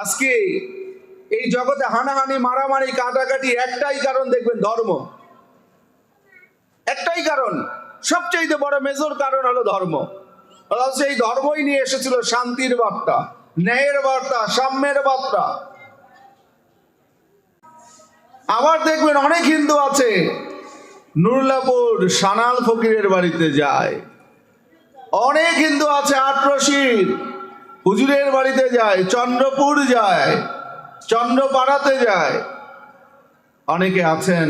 আজকে এই জগতে হানাহানি, মারামারি, কাটাকাটি একটাই কারণ দেখবেন, ধর্ম। একটাই কারণ সবচেয়ে বড় মেজর কারণ হলো ধর্ম। সেই ধর্মই নিয়ে এসেছিল শান্তির বার্তা, ন্যায়ের বার্তা, সাম্যের বার্তা। আবার দেখবেন অনেক হিন্দু আছে, নুরলাপুর সানাল ফকিরের বাড়িতে যায়। অনেক হিন্দু আছে আটরশির হুজুরের বাড়িতে যায়, চন্দ্রপুর যায়, চন্দ্রপাড়াতে যায়। অনেকে আছেন,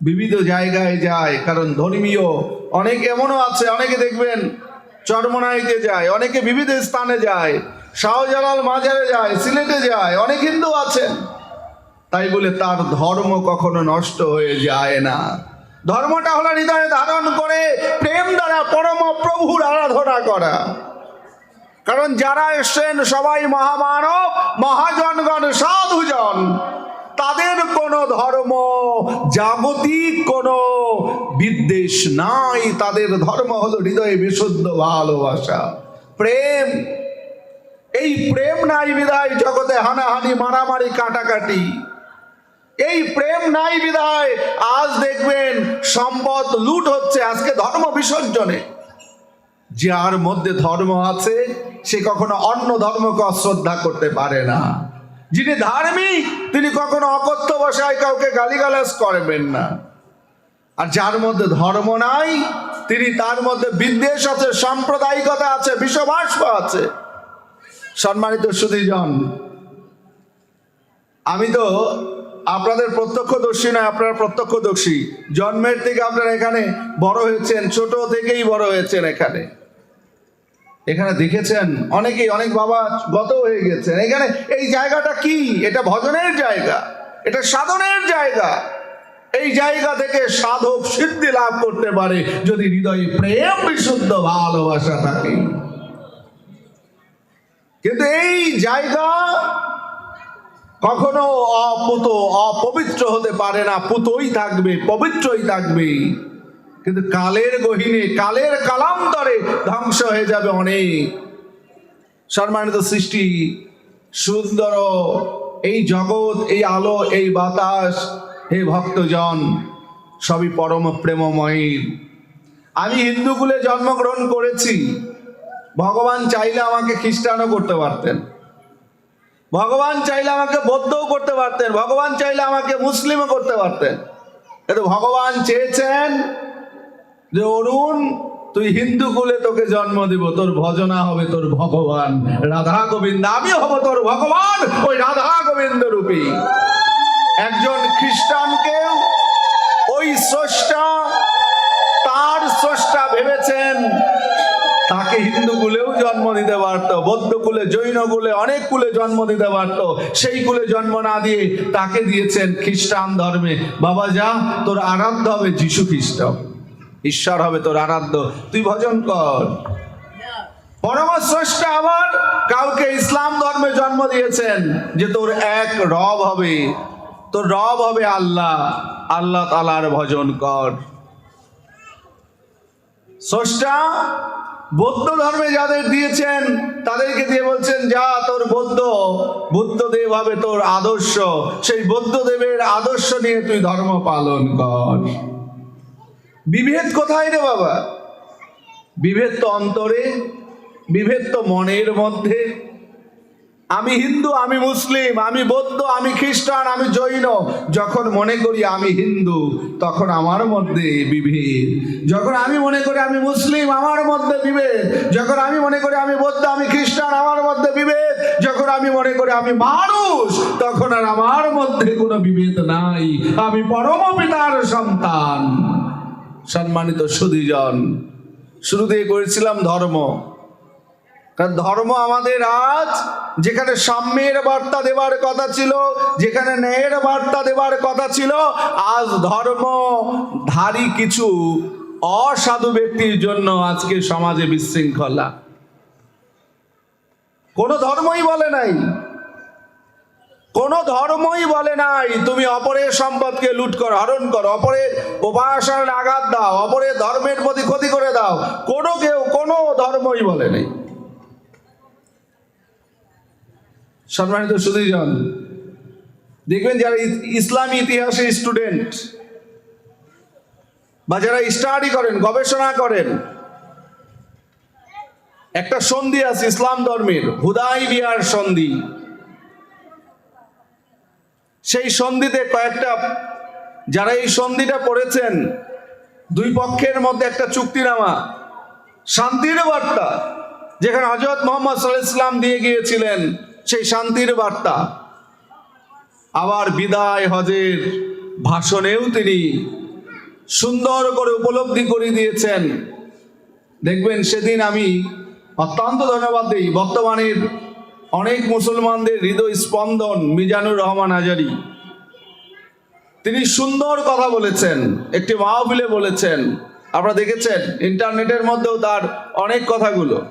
বিবিধ জায়গায় যায়, কারণ ধর্মীয়। অনেক এমনও আছে, অনেকে দেখবেন চরমনাইতে যায়, অনেকে বিবিধ স্থানে যায়, শাহজালাল মাজারে যায়, সিলেটে যায়, অনেক হিন্দু আছেন। তাই বলে তার ধর্ম কখনো নষ্ট হয়ে যায় না। ধর্মটা হলো হৃদয়ে ধারণ করে, প্রেম দ্বারা পরম প্রভুর আরাধনা করা। কারণ যারা এসছেন সবাই মহামানব, মহাজনগণ, সাধুজন। তাদের কোনো ধর্ম জাগতিক, কোনো বিদ্বেষ নাই। তাদের ধর্ম হলো হৃদয়ে বিশুদ্ধ ভালোবাসা, প্রেম। এই প্রেম নাই বিদায় জগতে হানাহানি, মারামারি, কাটাকাটি। এই প্রেম নাই বিদায় আজ দেখবেন সম্পদ লুট হচ্ছে। আজকে ধর্ম বিসর্জনে। যার মধ্যে ধর্ম আছে সে কখনো অন্য ধর্মকে অশ্রদ্ধা করতে পারে না। যিনি ধার্মিক, তিনি কখনো অকথ্য বসায় কাউকে গালিগালাজ করবেন না। আর যার মধ্যে ধর্ম নাই, তিনি তার মধ্যে বিদ্বেষ আছে, সাম্প্রদায়িকতা আছে বিশ্ববাস্প আছে। সম্মানিত সুধীজন, আমি তো আপনাদের প্রত্যক্ষদর্শী নয়, আপনারা প্রত্যক্ষদর্শী। জন্মের থেকে আপনারা এখানে বড় হয়েছেন, ছোট থেকেই বড় হয়েছেন এখানে। এখানে দেখেছেন অনেকেই, অনেক বাবা গত হয়ে গেছেন। এখানে এই জায়গাটা কি? এটা ভজনের জায়গা, এটা সাধনের জায়গা। এই জায়গা থেকে সাধক সিদ্ধি লাভ করতে পারে যদি হৃদয়ে প্রেম বিশুদ্ধ ভালোবাসা থাকে। কিন্তু এই জায়গা কখনো অপুত, অপবিত্র হতে পারে না। পুতই থাকবে, পবিত্রই থাকবে। কিন্তু কালের গহিনে, কালের কালান্তরে ধ্বংস হয়ে যাবে অনেক। সম্মানিত সৃষ্টি, সুন্দর এই জগৎ, এই আলো, এই বাতাস, হে ভক্তজন, সবই পরম প্রেমময়ী। আমি হিন্দুকুলে জন্মগ্রহণ করেছি। ভগবান চাইলে আমাকে খ্রিস্টানও করতে পারতেন। ভগবান চাইলে আমাকে বৌদ্ধও করতে পারতেন। ভগবান চাইলে আমাকে মুসলিমও করতে পারতেন। কিন্তু ভগবান চেয়েছেন যে, অরুণ, তুই হিন্দু কুলে তোকে জন্ম দিব। তোর ভজনা হবে তোর ভগবান। রাধা গোবিন্দ আমি হব তোর ভগবান। ওই রাধা গোবিন্দ রূপী। একজন খ্রিস্টানকেও ওই স্রষ্টা তার স্রষ্টা ভেবেছেন, তাকে হিন্দু কুলেও জন্ম দিতে পারত, বৌদ্ধ কুলে, জৈন কুলে, অনেক কুলে জন্ম দিতে পারত। সেই কুলে জন্ম না দিয়ে তাকে দিয়েছেন খ্রিস্টান ধর্মে। বাবা যা, তোর আরাধ্য হবে যিশু খ্রিস্ট। ঈশ্বর হবে তোর আরাধ্য। তুই ভজন কর। পরম স্রষ্টা আবার কাউকে ইসলাম ধর্মে জন্ম দিয়েছেন যে তোর এক রব হবে। তোর রব হবে আল্লাহ। আল্লাহ তালার ভজন কর। স্রষ্টা বৌদ্ধ ধর্মে যাদের দিয়েছেন, তাদেরকে দিয়ে বলছেন, যা তোর বৌদ্ধ বুদ্ধদেব হবে তোর আদর্শ। সেই বৌদ্ধদেবের আদর্শ নিয়ে তুই ধর্ম পালন কর। বিভেদ কোথায় রে বাবা? বিভেদ তো অন্তরে, বিভেদ তো মনের মধ্যে। আমি হিন্দু, আমি মুসলিম, আমি বৌদ্ধ, আমি খ্রিস্টান, আমি জৈন। যখন মনে করি আমি হিন্দু, তখন আমার মধ্যে বিভেদ। যখন আমি মনে করি আমি মুসলিম, আমার মধ্যে বিভেদ। যখন আমি মনে করি আমি বৌদ্ধ, আমি খ্রিস্টান, আমার মধ্যে বিভেদ। যখন আমি মনে করি আমি মানুষ, তখন আর আমার মধ্যে কোনো বিভেদ নাই। আমি পরম পিতার সন্তান। সম্মানিত সুদীজন শুরু দিয়ে করেছিলাম ধর্ম। কারণ ধর্ম আমাদের আজ যেখানে সাম্যের বার্তা দেবার কথা ছিল, যেখানে ন্যায়ের বার্তা দেবার কথা ছিল, আজ ধর্ম ধারী কিছু অসাধু ব্যক্তির জন্য আজকে সমাজে বিশৃঙ্খলা। কোনো ধর্মই বলে নাই। কোন ধর্মই বলে নাই, তুমি অপরের সম্পদকে লুট করো, হরণ করো, অপরের উপাসনার আঘাত দাও, অপরের ধর্মের প্রতি ক্ষতি করে দাও, কোনো কেউ কোনো ধর্মই বলে নাই। সম্মানিত সুদীজন দেখবেন যারা ইসলামী ইতিহাসের স্টুডেন্ট বা যারা স্টাডি করেন, গবেষণা করেন, একটা সন্ধি আছে, ইসলাম ধর্মের হুদাই বিহার সন্ধি। সেই সন্ধিতে কয়েকটা, যারা এই সন্ধিটা পড়েছেন, দুই পক্ষের মধ্যে একটা চুক্তিনামা, শান্তির বার্তা, যেখানে হজরত মোহাম্মদ সাল্লাহ ইসলাম দিয়ে গিয়েছিলেন সেই শান্তির বার্তা। আবার বিদায় হজের ভাষণেও তিনি সুন্দর করে উপলব্ধি করে দিয়েছেন। দেখবেন সেদিন আমি অত্যন্ত ধন্যবাদ দিই বর্তমানের অনেক মুসলমানদের হৃদয় স্পন্দন মিজানুর রহমান হাজারি। তিনি সুন্দর কথা বলেছেন, একটি মাহফিলে বলেছেন। আপনারা দেখেছেন, ইন্টারনেটের মধ্যেও তার অনেক কথাগুলো।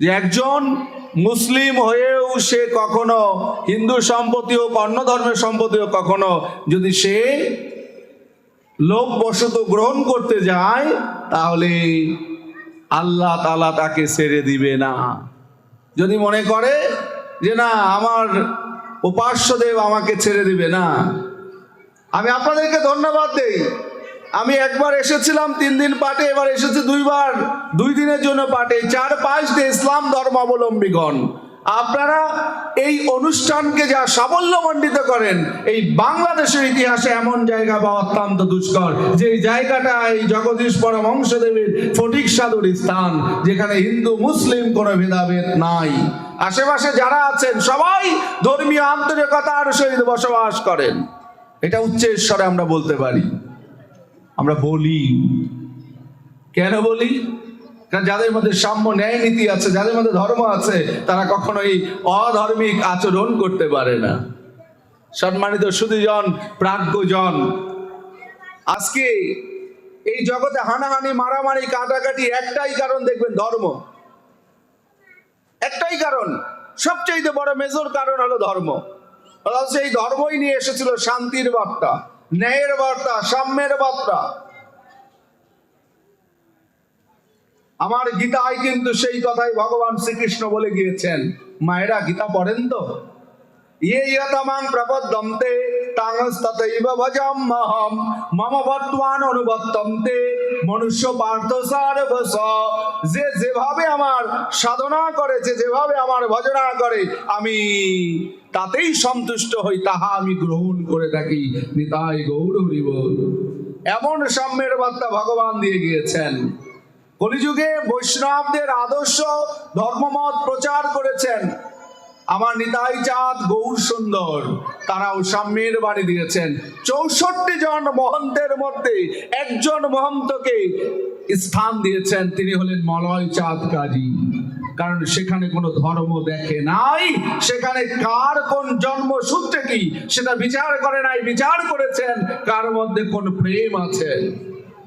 যে একজন মুসলিম হয়েও সে কখনো হিন্দু সম্পত্তি হোক, অন্য ধর্মের সম্পত্তি হোক, কখনো যদি সে লোকবশত গ্রহণ করতে যায়, তাহলে আল্লাহ তালা তাকে ছেড়ে দিবে না। যদি মনে করে যে না, আমার উপাস্য দেব আমাকে ছেড়ে দিবে, না। আমি আপনাদেরকে ধন্যবাদ দেই। আমি একবার এসেছিলাম, তিন দিন পাটে, এবার এসেছি দুইবার। দুই দিনের জন্য পাটে। চার পাঁচ দিয়ে ইসলাম ধর্মাবলম্বীগণ। আপনারা এই অনুষ্ঠানকে যা সাফল্যমণ্ডিত করেন, এই বাংলাদেশের ইতিহাসে এমন জায়গা বা অত্যন্ত দুষ্কর। যে জায়গাটা এই জগদীশ পরমংশ দেবীর ফটিক সাধুর স্থান, যেখানে হিন্দু, মুসলিম কোনো ভেদাভেদ নাই। আশেপাশে যারা আছেন, সবাই ধর্মীয় আন্তরিকতার সহিত বসবাস করেন। এটা উচ্চেশ্বরে আমরা বলতে পারি। আমরা বলি। কেন বলি? কারণ যাদের মধ্যে সাম্য ন্যায় নীতি আছে, যাদের মধ্যে ধর্ম আছে, তারা কখনোই অধর্মিক আচরণ করতে পারে না। সম্মানিত সুদীজন প্রাজ্ঞজন, আজকে এই জগতে হানাহানি, মারামারি, কাটাকাটি একটাই কারণ দেখবেন ধর্ম। একটাই কারণ সবচেয়ে বড় মেজর কারণ হলো ধর্ম। অথচ এই ধর্মই নিয়ে এসেছিল শান্তির বার্তা, ন্যায়ের বার্তা, সাম্যের বার্তা। আমার গীতায় কিন্তু সেই কথাই ভগবান শ্রীকৃষ্ণ বলে গিয়েছেন। মায়েরা, গীতা পড়েন তো? ইয়ে ইয়তমাং প্রপদ্যন্তে তাংস্ততৈব ভজাম্যহম মম অনুবর্তন্তে মনুষ্য পার্থ যে যেভাবে আমার সাধনা করেছে যেভাবে আমার ভজনা করে, আমি তাতেই সন্তুষ্ট হই, তাহা আমি গ্রহণ করে থাকি। নিতাই গৌর হরিব এমন সাম্যের বার্তা ভগবান দিয়ে গিয়েছেন। কলিযুগে বৈষ্ণবদের আদর্শ ধর্মমত প্রচার করেছেন। আমার নিতাই চাঁদ গৌর সুন্দর তারাও সাম্যের বাণী দিয়েছেন। চৌষট্টি জন মহন্তের মধ্যে একজন মহন্তকে স্থান দিয়েছেন, তিনি হলেন মলয় চাঁদ কাজী কারণ সেখানে কোনো ধর্ম দেখে নাই, সেখানে কার কোন জন্মসূত্রে কি, সেটা বিচার করে নাই, বিচার করেছেন, কার মধ্যে কোন প্রেম আছে?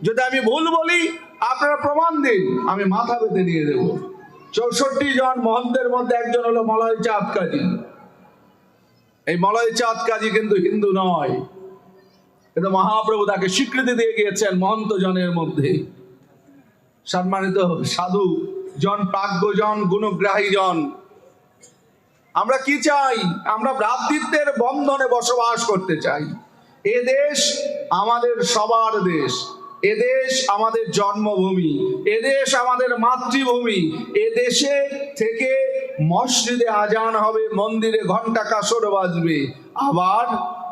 যদি আমি ভুল বলি আপনারা প্রমাণ দিন, আমি মাথা পেতে নিয়ে দেব। চৌষট্টি জন মহন্তের মধ্যে একজন হলো মলয় চাঁদ কাজী এই মলয় চাঁদ কাজী কিন্তু হিন্দু নয়। কিন্তু মহাপ্রভু তাকে স্বীকৃতি দিয়ে গিয়েছেন মহন্ত জনের মধ্যে। সম্মানিত সাধু জন, প্রাজ্ঞজন, গুণগ্রাহী জন, আমরা কি চাই? আমরা ভ্রাতৃত্বের বন্ধনে বসবাস করতে চাই। এ দেশ আমাদের সবার দেশ। এ দেশ আমাদের জন্মভূমি এদেশ আমাদের মাতৃভূমি এদেশে থেকে মসজিদে আজান হবে, মন্দিরে ঘণ্টা কাসর বাজবে। আবার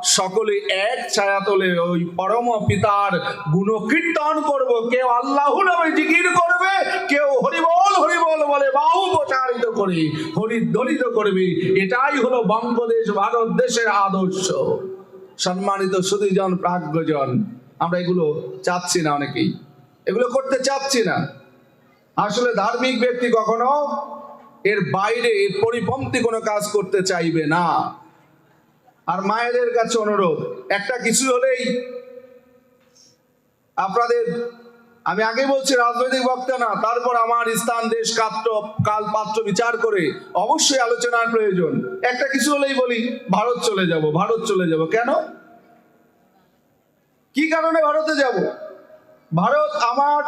সকলে এক ছায়া তোলে ওই পরম পিতার গুণকীর্তন করব। কেউ আল্লাহ নামে জিকির করবে, কেউ হরিবল হরিবল বলে বাহু প্রচারিত করে, হরিধ্বনিত করবে। এটাই হলো বঙ্গদেশ, ভারত দেশের আদর্শ। সম্মানিত সুদীজন প্রাজ্ঞজন আমরা এগুলো চাচ্ছি না অনেকেই। এগুলো করতে চাচ্ছি না। আসলে ধার্মিক ব্যক্তি কখনো এর বাইরে, এর পরিপন্থী কোনো কাজ করতে চাইবে না। আর মায়েদের কাছে অনুরোধ, একটা কিছু হলেই আপনাদের, আমি আগে বলছি, রাজনৈতিক বক্তা না, তারপর আমার স্থান, দেশ, কাত্র কাল পাত্র বিচার করে অবশ্যই আলোচনার প্রয়োজন। একটা কিছু হলেই বলি, ভারত চলে যাব, ভারত চলে যাব। কেন? কি কারণে ভারতে যাব? ভারত আমার,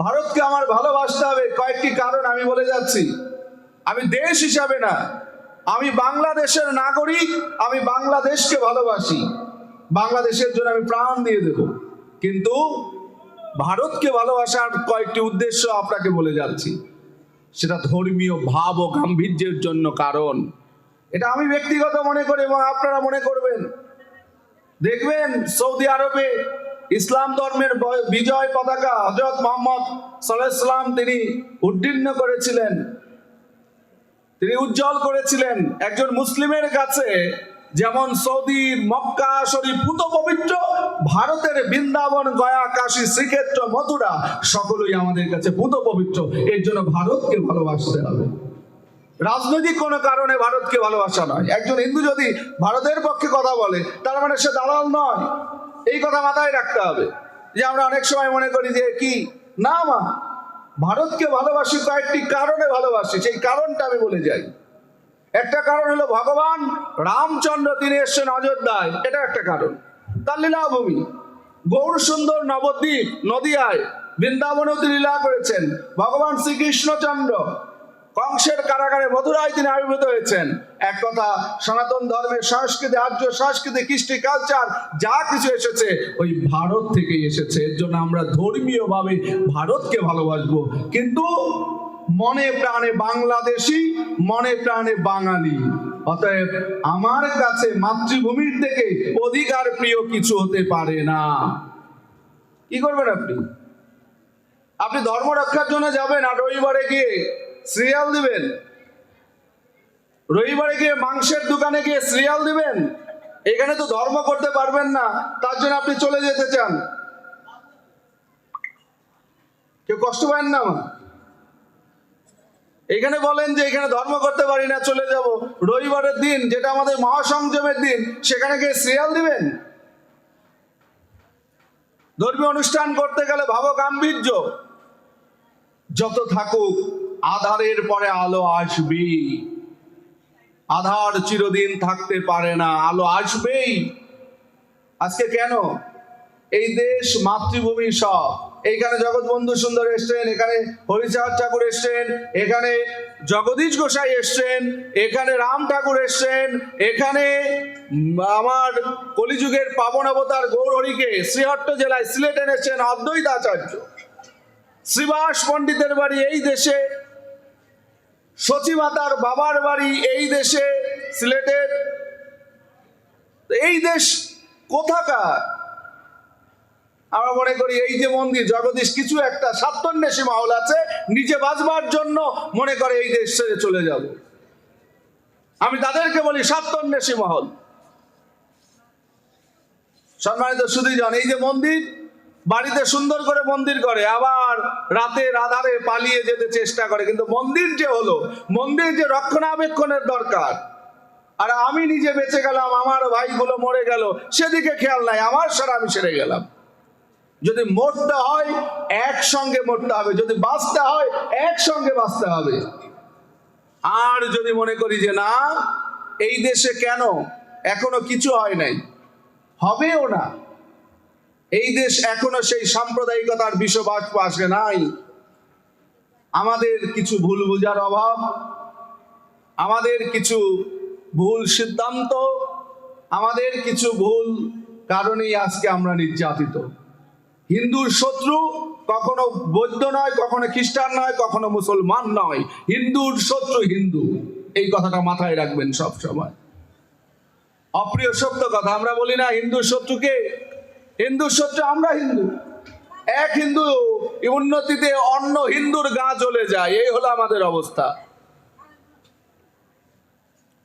ভারতকে আমার ভালোবাসতে হবে। কয়েকটি কারণ আমি বলে যাচ্ছি। আমি দেশ হিসাবে না। আমি বাংলাদেশের নাগরিক, আমি বাংলাদেশকে ভালোবাসি। বাংলাদেশের জন্য আমি প্রাণ দিয়ে দেব। কিন্তু ভারতকে ভালোবাসার কয়েকটি উদ্দেশ্য আপনাকে বলে যাচ্ছি। সেটা ধর্মীয় ভাব ও গাম্ভীর্যের জন্য কারণ। এটা আমি ব্যক্তিগত মনে করি এবং আপনারা মনে করবেন। দেখবেন সৌদি আরবে ইসলাম ধর্মের বিজয় পতাকা হজরত মোহাম্মদ সাল্লাম তিনি উদ্দীর্ণ করেছিলেন। তিনি উজ্জ্বল করেছিলেন একজন মুসলিমের কাছে, যেমন সৌদির মক্কা শরীফ পুত পবিত্র, ভারতের বৃন্দাবন গয়া কাশী শ্রীক্ষেত্র, মথুরা, সকলেই আমাদের কাছে পুত পবিত্র। এর জন্য ভারতকে ভালোবাসতে হবে। রাজনৈতিক কোনো কারণে ভারতকে ভালোবাসা নয়। একজন হিন্দু যদি ভারতের পক্ষে কথা বলে, তার মানে সে দালাল নয়। এই কথা মাথায় রাখতে হবে। যে আমরা অনেক সময় মনে করি যে কি? না মা, ভারতকে ভালোবাসি কয়েকটি কারণে ভালোবাসি, সেই কারণটা আমি বলে যাই। একটা কারণ হলো ভগবান রামচন্দ্র তিনি এসছেন অযোধ্যায় এটা একটা কারণ। তার লীলাভূমি গৌর সুন্দর নবদ্বীপ, নদিয়ায় বৃন্দাবনেও তিনি লীলা করেছেন। ভগবান শ্রীকৃষ্ণচন্দ্র কংসের কারাগারে মধুরায় তিনি আবির্ভূত হয়েছেন। এক কথা, সনাতন ধর্মের সংস্কৃতি, আর্য সংস্কৃতি, কৃষ্টি কালচার যা কিছু এসেছে, ওই ভারত থেকেই এসেছে। এর জন্য আমরা ধর্মীয়ভাবে ভারতকে ভালোবাসবো। কিন্তু মনে প্রাণে বাংলাদেশি, মনে প্রাণে বাঙালি। অতএব আমার কাছে মাতৃভূমির থেকে অধিকার প্রিয় কিছু হতে পারে না। কি করবেন আপনি? আপনি ধর্ম রক্ষার জন্য যাবেন আর রবিবারে গিয়ে সিরিয়াল দিবেন? রবিবারে গিয়ে মাংসের দোকানে গিয়ে সিরিয়াল দিবেন? এখানে তো ধর্ম করতে পারবেন না, তার জন্য আপনি চলে যেতে চান। কেউ কষ্ট পাবেন না এখানে বলেন যে এখানে ধর্ম করতে পারি না, চলে যাব। রবিবারের দিন, যেটা আমাদের মহাসংযমের দিন, সেখানে গিয়ে সিরিয়াল দিবেন? ধর্মীয় অনুষ্ঠান করতে গেলে ভাবো গাম্ভীর্য। যত থাকুক আধারের পরে আলো আসবেই আধার চিরদিন থাকতে পারে না, আলো আসবেই। আজকে কেন? এই দেশ মাতৃভূমি সব। এইখানে জগৎবন্ধু সুন্দর এসছেন, এখানে হরিচাঁদ ঠাকুর এসছেন, এখানে জগদীশ গোসাই এসছেন, এখানে রাম ঠাকুর এসছেন, এখানে আমার কলিযুগের পাবন অবতার গৌর হরিকে শ্রীহট্ট জেলায় সিলেট এনেছেন অদ্বৈত আচার্য শ্রীবাস পণ্ডিতের বাড়ি এই দেশে। সচিমাতার বাবার বাড়ি এই দেশে, সিলেটের। এই দেশ কোথাকার? আমরা মনে করি এই যে মন্দির, জগদীশ, কিছু একটা সাত্তন্বেষী মহল আছে, নিজে বাঁচবার জন্য মনে করে এই দেশ ছেড়ে চলে যাব। আমি তাদেরকে বলি সাত্তন্বেষী মহল। সম্মানিত সুদীজন এই যে মন্দির বাড়িতে সুন্দর করে মন্দির করে, আবার রাতে আধারে পালিয়ে যেতে চেষ্টা করে, কিন্তু মন্দির যে হলো, মন্দির যে রক্ষণাবেক্ষণের দরকার। আর আমি নিজে বেঁচে গেলাম, আমার ভাইগুলো মরে গেল, সেদিকে খেয়াল নাই, আমার সারা আমি সেরে গেলাম। যদি মরতে হয়, একসঙ্গে মরতে হবে, যদি বাঁচতে হয়, একসঙ্গে বাঁচতে হবে। আর যদি মনে করি যে না, এই দেশে কেন এখনও কিছু হয় নাই, হবেও না। এই দেশ এখনও সেই সাম্প্রদায়িকতার বিশ্ববাষ্প আসে নাই। আমাদের কিছু ভুল বুঝার অভাব, আমাদের কিছু ভুল সিদ্ধান্ত, আমাদের কিছু ভুল কারণেই আজকে আমরা নির্যাতিত। হিন্দুর শত্রু কখনো বৌদ্ধ নয়, কখনো খ্রিস্টান নয়, কখনো মুসলমান নয়। হিন্দুর শত্রু হিন্দু। এই কথাটা মাথায় রাখবেন সব সময় অপ্রিয় সত্য কথা, আমরা বলি না হিন্দুর শত্রুকে হিন্দুর শত্রু আমরা হিন্দু। এক হিন্দু, উন্নতিতে অন্য হিন্দুর গা চলে যায়, এই হলো আমাদের অবস্থা।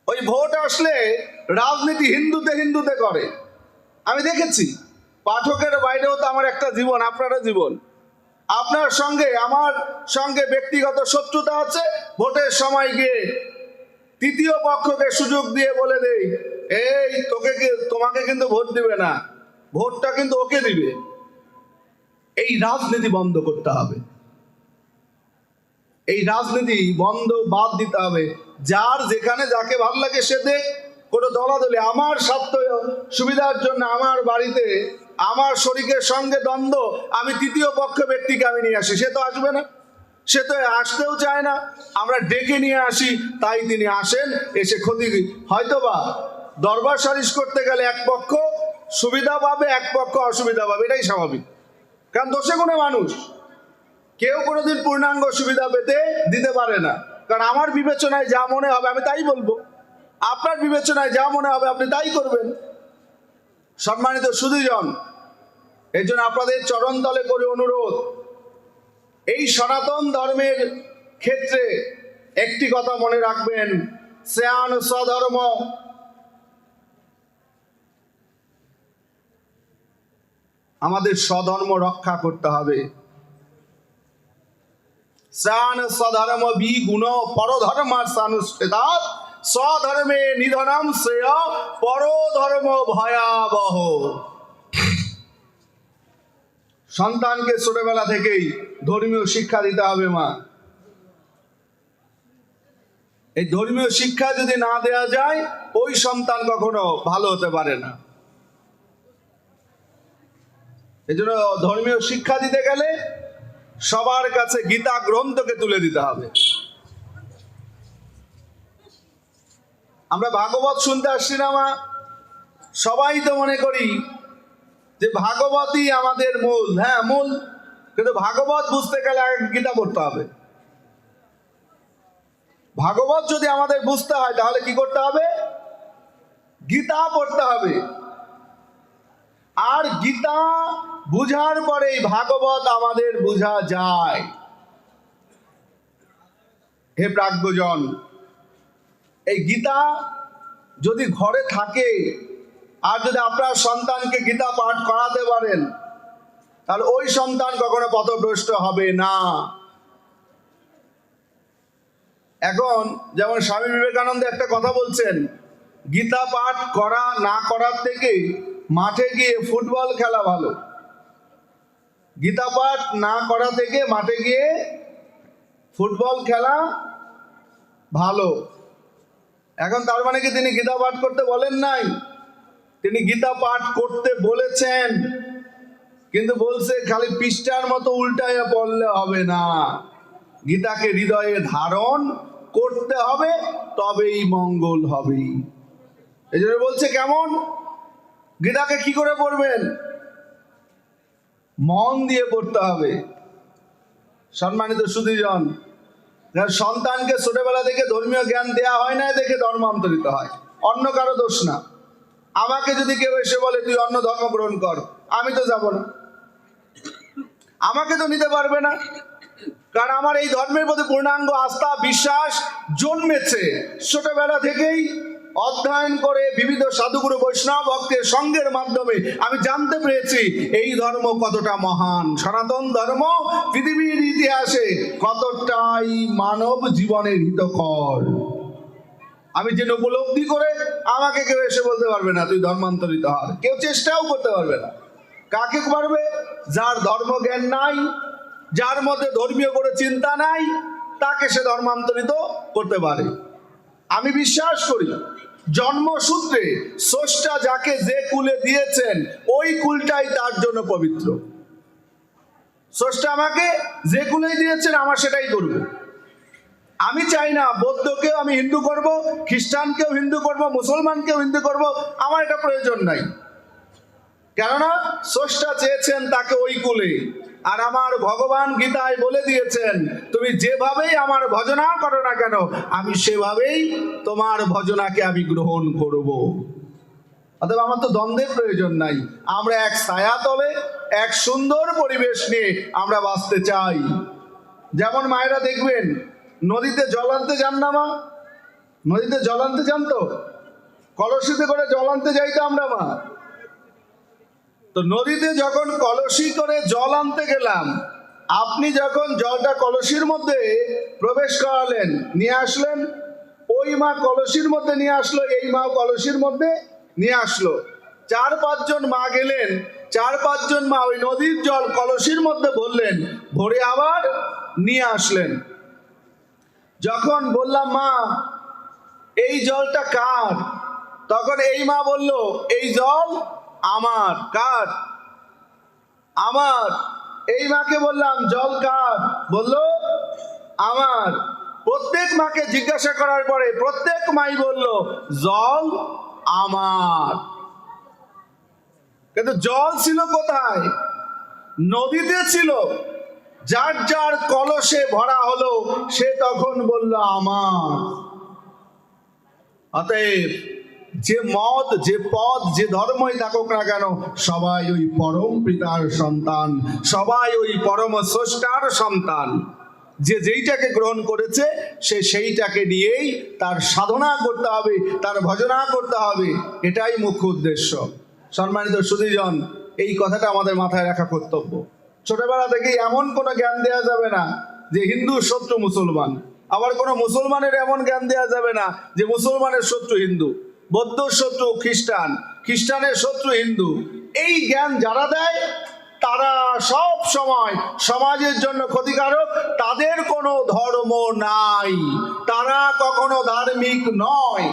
ওই ভোট আসলে রাজনীতি হিন্দুতে হিন্দুতে করে। আমি দেখেছি, পাঠকের বাইরেও তো আমার একটা জীবন, আপনারও জীবন। আপনার সঙ্গে, আমার সঙ্গে ব্যক্তিগত শত্রুতা আছে, ভোটের সময় গিয়ে তৃতীয় পক্ষকে সুযোগ দিয়ে বলে দেই, এই, তোকে তোমাকে কিন্তু ভোট দিবে না। ভোটটা কিন্তু ওকে দিবে। এই রাজনীতি বন্ধ করতে হবে। এই রাজনীতি বন্ধ বাদ দিতে হবে। যার যেখানে যাকে ভালো লাগে সে দেখ, কোনো দলাদলি। আমার স্বার্থ সুবিধার জন্য আমার বাড়িতে, আমার শরীরের সঙ্গে দ্বন্দ্ব, আমি তৃতীয় পক্ষ ব্যক্তিকে আমি নিয়ে আসি। সে তো আসবে না। সে তো আসতেও চায় না। আমরা ডেকে নিয়ে আসি, তাই তিনি আসেন। এসে ক্ষতি হয়তোবা দরবার সালিশ করতে গেলে এক পক্ষ সুবিধা পাবে, এক পক্ষ অসুবিধা পাবে, এটাই স্বাভাবিক। কারণ দোষে গুণে মানুষ। কেউ কোনোদিন পূর্ণাঙ্গ সুবিধা পেতে দিতে পারে না। কারণ আমার বিবেচনায় যা মনে হবে, আমি তাই বলব। আপনার বিবেচনায় যা মনে হবে, আপনি তাই করবেন। সম্মানিত সুধীজন এই জন্য আপনাদের চরণ তলে করে অনুরোধ। এই সনাতন ধর্মের ক্ষেত্রে একটি কথা মনে রাখবেন। শ্রেয়ান স্বধর্ম আমাদের স্বধর্ম রক্ষা করতে হবে। শ্রাণ স্বধর্ম বি গুণ পরধর্মার সানুষ্ঠেদাত স্বধর্মে নিধনম শ্রেয় পরধর্ম ভয়াবহ। সন্তানকে ছোটবেলা থেকেই ধর্মীয় শিক্ষা দিতে হবে মা। এই ধর্মীয় শিক্ষা যদি না দেয়া যায়, ওই সন্তান কখনো ভালো হতে পারে না। এই জন্য ধর্মীয় শিক্ষা দিতে গেলে সবার কাছে গীতা গ্রন্থকে তুলে দিতে হবে। আমরা ভাগবত শুনতে আসছি না মা। সবাই তো মনে করি যে ভাগবতই আমাদের মূল। হ্যাঁ মূল। কিন্তু ভাগবত বুঝতে গেলে আগে গীতা পড়তে হবে। ভাগবত যদি আমাদের বুঝতে হয়, তাহলে কি করতে হবে? গীতা পড়তে হবে। আর গীতা বুঝার পরেই ভাগবত আমাদের বুঝা যায়। হে প্রাজ্ঞজন, এই গীতা যদি ঘরে থাকে, আর যদি আপনার সন্তানকে গীতা পাঠ করাতে পারেন, তাহলে ওই সন্তান কখনো পথভ্রষ্ট হবে না। এখন যেমন স্বামী বিবেকানন্দ একটা কথা বলছেন, গীতা পাঠ করা না করার থেকে মাঠে গিয়ে ফুটবল খেলা ভালো। গীতা পাঠ না করা থেকে মাঠে গিয়ে ফুটবল খেলা ভালো। এখন তার মানে কি তিনি গীতা পাঠ করতে বলেন নাই? তিনি গীতা পাঠ করতে বলেছেন, কিন্তু বলছে খালি পৃষ্ঠার মতো উল্টায় পড়লে হবে না। গীতাকে হৃদয়ে ধারণ করতে হবে, তবেই মঙ্গল হবে। এই বলছে কেমন? গীতাকে কি করে পড়বেন? মন দিয়ে পড়তে হবে। সম্মানিত সুধীজন সন্তানকে ছোটবেলা থেকে ধর্মীয় জ্ঞান দেয়া হয় না দেখে ধর্মান্তরিত হয়। অন্য কারও দোষ না। আমাকে যদি কেউ এসে বলে, তুই অন্য ধর্ম গ্রহণ কর, আমি তো যাব না। আমাকে তো নিতে পারবে না। কারণ আমার এই ধর্মের প্রতি পূর্ণাঙ্গ আস্থা, বিশ্বাস জন্মেছে ছোটবেলা থেকেই। অধ্যয়ন করে বিবিধ সাধুগুরু বৈষ্ণব ভক্তের সঙ্গের মাধ্যমে আমি জানতে পেরেছি, এই ধর্ম কতটা মহান? সনাতন ধর্ম পৃথিবীর ইতিহাসে কতটাই মানব জীবনের হিতকর? আমি যেটা উপলব্ধি করে আমাকে কেউ এসে বলতে পারবে না, তুই ধর্মান্তরিত হ কেউ চেষ্টাও করতে পারবে না। কাকে পারবে? যার ধর্মজ্ঞান নাই, যার মধ্যে ধর্মীয় কোনো চিন্তা নাই, তাকে সে ধর্মান্তরিত করতে পারে। আমি বিশ্বাস করি জন্মসূত্রে স্রষ্টা যাকে যে কুলে দিয়েছেন, ওই কুলটাই তার জন্য পবিত্র। স্রষ্টা আমাকে যে কুলেই দিয়েছেন, আমার সেটাই করব। আমি চাই না বৌদ্ধকেও আমি হিন্দু করব, খ্রিস্টানকেও হিন্দু করব, মুসলমানকেও হিন্দু করব, আমার এটা প্রয়োজন নাই। কেননা স্রষ্টা চেয়েছেন তাকে ওই কুলে। আর আমার ভগবান গীতায় বলে দিয়েছেন, তুমি যেভাবেই আমার ভজনা করো না কেন, আমি সেভাবেই তোমার ভজনাকে আমি গ্রহণ করব। অতএব আমার তো দ্বন্দ্বের প্রয়োজন নাই। আমরা এক ছায়া তলে, এক সুন্দর পরিবেশ নিয়ে আমরা বাঁচতে চাই। যেমন মায়েরা দেখবেন, নদীতে জল আনতে যান না মা। নদীতে জল আনতে যান তো? কলসিতে করে জল আনতে যাই তো আমরা মা। তো নদীতে যখন কলসি করে জল আনতে গেলাম, আপনি যখন জলটা কলসির মধ্যে প্রবেশ করালেন, নিয়ে আসলেন, ওই মা কলসির মধ্যে নিয়ে আসলো, এই মা কলসির মধ্যে নিয়ে আসলো। চার পাঁচজন মা গেলেন, চার পাঁচজন মা ওই নদীর জল কলসির মধ্যে ভরলেন, ভরে আবার নিয়ে আসলেন। যখন বললাম, মা, এই জলটা কার? তখন এই মা বলল, এই জল আমার কার? আমার। এই মাকে বললাম, জল কার? বলল, আমার। প্রত্যেক মাকে জিজ্ঞাসা করার পরে প্রত্যেক মাই বলল, জল আমার। কিন্তু জল ছিল কোথায়? নদীতে ছিল। যার যার কলসে ভরা হলো, সে তখন বলল, আমার। অতএব যে মত, যে পদ, যে ধর্মই থাকুক না কেন, সবাই ওই পরম পিতার সন্তান, সবাই ওই পরম স্রষ্টার সন্তান। যে যেইটাকে গ্রহণ করেছে, সে সেইটাকে নিয়েই তার সাধনা করতে হবে, তার ভজনা করতে হবে। এটাই মুখ্য উদ্দেশ্য। সম্মানিত সুধীজন, এই কথাটা আমাদের মাথায় রাখা কর্তব্য। ছোটবেলা থেকেই এমন কোনো জ্ঞান দেওয়া যাবে না যে হিন্দু, শত্রু, মুসলমান। আবার কোনো মুসলমানের এমন জ্ঞান দেওয়া যাবে না যে মুসলমানের শত্রু হিন্দু। বৌদ্ধ শত্রু খ্রিস্টান, খ্রিস্টানের শত্রু হিন্দু, এই জ্ঞান যারা দেয়, তারা সব সময় সমাজের জন্য ক্ষতিকারক, তাদের কোনো ধর্ম নাই। তারা কখনো ধার্মিক নয়।